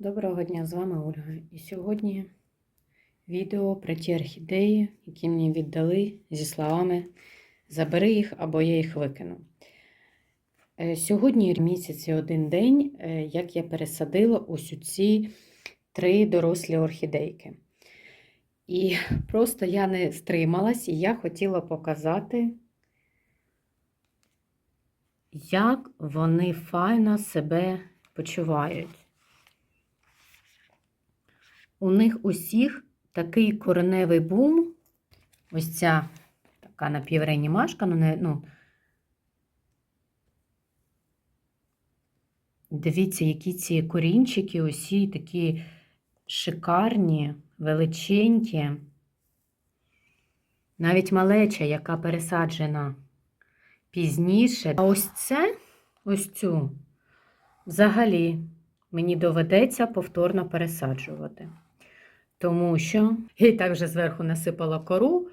Доброго дня, з вами Ольга. І сьогодні відео про ті орхідеї, які мені віддали зі словами Забери їх або я їх викину. Е, Сьогодні місяць і один день, е, як я пересадила ось у ці три дорослі орхідейки. І просто я не стрималась, і я хотіла показати, як вони файно себе почувають. У них усіх такий кореневий бум. Ось ця така напівреанімашка, ну, не, ну, дивіться, які ці корінчики, усі такі шикарні, величенькі. Навіть малеча, яка пересаджена пізніше. А ось це, ось цю, взагалі, мені доведеться повторно пересаджувати. Тому що я і так вже зверху насипала кору.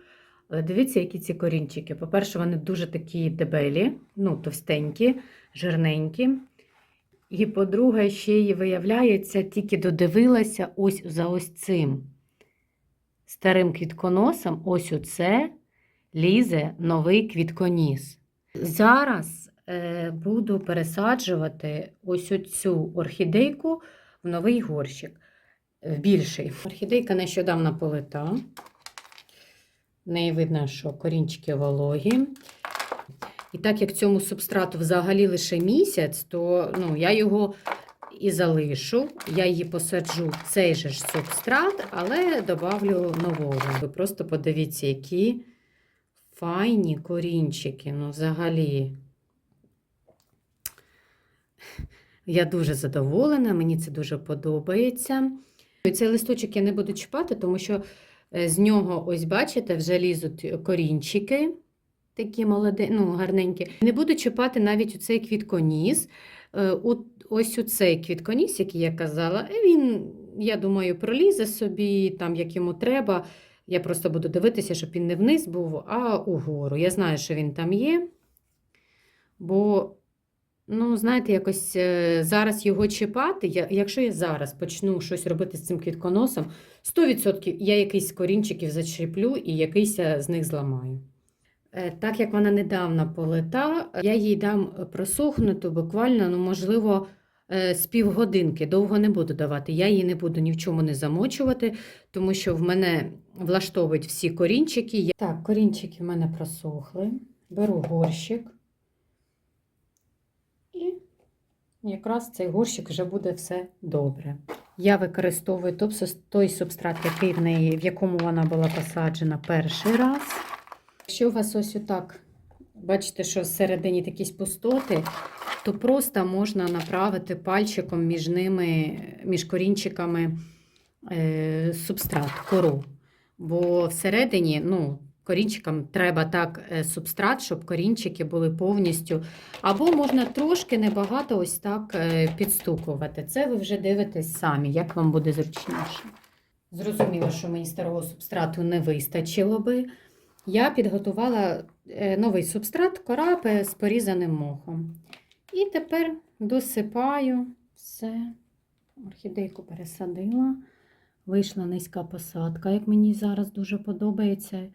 Але дивіться, які ці корінчики. По-перше, вони дуже такі дебелі, ну, товстенькі, жирненькі. І, по-друге, ще й виявляється, тільки додивилася ось за ось цим старим квітконосом, ось оце лізе новий квітконіс. Зараз е, буду пересаджувати ось оцю орхідейку в новий горщик більший. Орхідейка нещодавно полита. В неї видно, що корінчики вологі. І так як цьому субстрату взагалі лише місяць, то ну, я його і залишу. Я її посаджу в цей же ж субстрат, але добавлю нового. Ви просто подивіться, які файні корінчики. Ну, взагалі. Я дуже задоволена, мені це дуже подобається. Цей листочок я не буду чіпати, тому що е, з нього, ось бачите, вже лізуть корінчики, такі молоді, ну, гарненькі. Не буду чіпати навіть у цей квітконіс. Е, Ось у цей квітконіс, який я казала, е, він, я думаю, пролізе собі, там, як йому треба. Я просто буду дивитися, щоб він не вниз був, а угору. Я знаю, що він там є. Бо Ну, знаєте, якось е, зараз його чіпати, я, якщо я зараз почну щось робити з цим квітконосом, 100% я якийсь корінчиків зачеплю і якийсь я з них зламаю. Е, Так як вона недавно полита, я їй дам просохнуту буквально, ну, можливо, е, з півгодинки. Довго не буду давати. Я її не буду ні в чому не замочувати, тому що в мене влаштовують всі корінчики. Так, корінчики в мене просохли. Беру горщик. І якраз цей горщик вже буде все добре. Я використовую той субстрат, який в неї, в якому вона була посаджена перший раз. Якщо у вас ось отак, бачите, що всередині якісь пустоти, то просто можна направити пальчиком між ними, між корінчиками е, субстрат, кору. Бо всередині, ну, корінчикам треба так е, субстрат, щоб корінчики були повністю або можна трошки небагато ось так е, підстукувати. Це ви вже дивитесь самі, як вам буде зручніше. Зрозуміло, що мені старого субстрату не вистачило би. Я підготувала е, новий субстрат корапи з порізаним мохом. І тепер досипаю все. Орхідейку пересадила. Вийшла низька посадка, як мені зараз дуже подобається.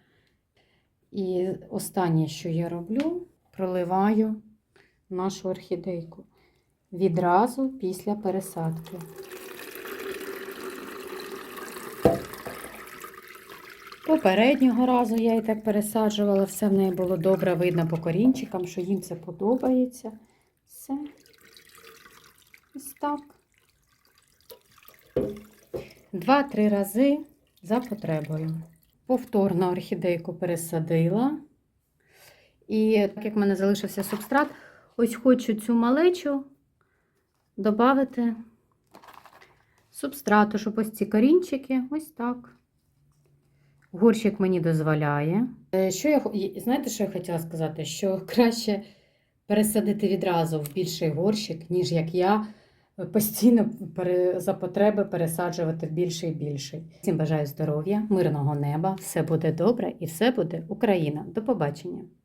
І останнє, що я роблю, проливаю нашу орхідейку відразу після пересадки. Попереднього разу я і так пересаджувала, все в неї було добре видно по корінчикам, що їм це подобається. Все. Ось так. Два-три рази за потребою. Повторно орхідейку пересадила. І так як в мене залишився субстрат, ось хочу цю малечу додати субстрату, щоб ось ці корінчики, ось так. Горщик мені дозволяє. Е, Що я, знаєте, що я хотіла сказати? Що краще пересадити відразу в більший горщик, ніж як я постійно за потреби пересаджувати більше і більше. Всім бажаю здоров'я, мирного неба, все буде добре і все буде Україна. До побачення!